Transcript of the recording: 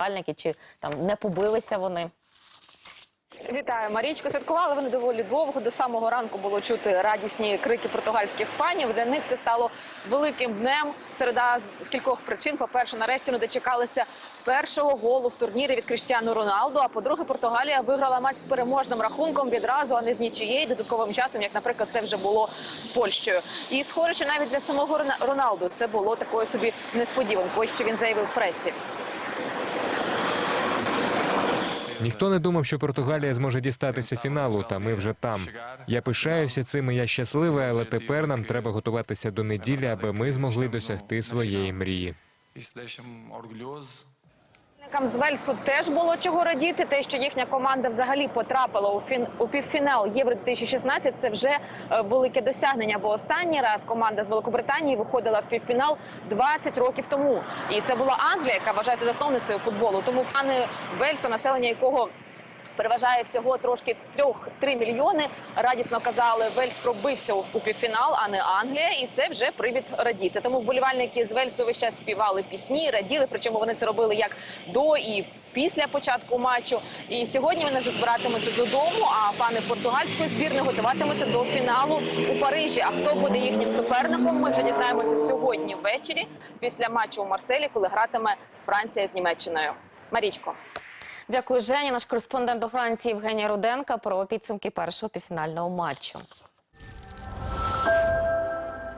вболівальники, чи там не побилися вони. Вітаю, Марічко. Святкували вони доволі довго. До самого ранку було чути радісні крики португальських фанів. Для них це стало великим днем. Середа з кількох причин. По-перше, нарешті вони дочекалися першого голу в турнірі від Кріштіану Роналду. А по-друге, Португалія виграла матч з переможним рахунком відразу, а не з нічиєю додатковим часом, як, наприклад, це вже було з Польщею. І схоже, що навіть для самого Рона- Роналду це було такою собі несподіванкою, що він заявив в пресі. Ніхто не думав, що Португалія зможе дістатися фіналу, та ми вже там. Я пишаюся цим, і я щасливий, але тепер нам треба готуватися до неділі, аби ми змогли досягти своєї мрії. Isso deixa-me orgulhoso. Учасникам з Вельсу теж було чого радіти. Те, що їхня команда взагалі потрапила у фін у півфінал Євро 2016 це вже е, велике досягнення. Бо останній раз команда з Великобританії виходила в півфінал 20 років тому. І це була Англія, яка вважається засновницею футболу. Тому пане Вельсу, населення якого переважає всього трошки трьох-три мільйони. Радісно казали, Вельс пробився у, півфінал, а не Англія, і це вже привід радіти. Тому вболівальники з Вельсу весь час співали пісні, раділи. Причому вони це робили як до і після початку матчу. І сьогодні вони вже збиратимуться додому. А пани португальської збірної готуватимуться до фіналу у Парижі. А хто буде їхнім суперником? Ми вже дізнаємося сьогодні ввечері після матчу у Марселі, коли гратиме Франція з Німеччиною. Марічко. Дякую, Женя. Наш кореспондент до Франції Євгенія Руденка про підсумки першого півфінального матчу.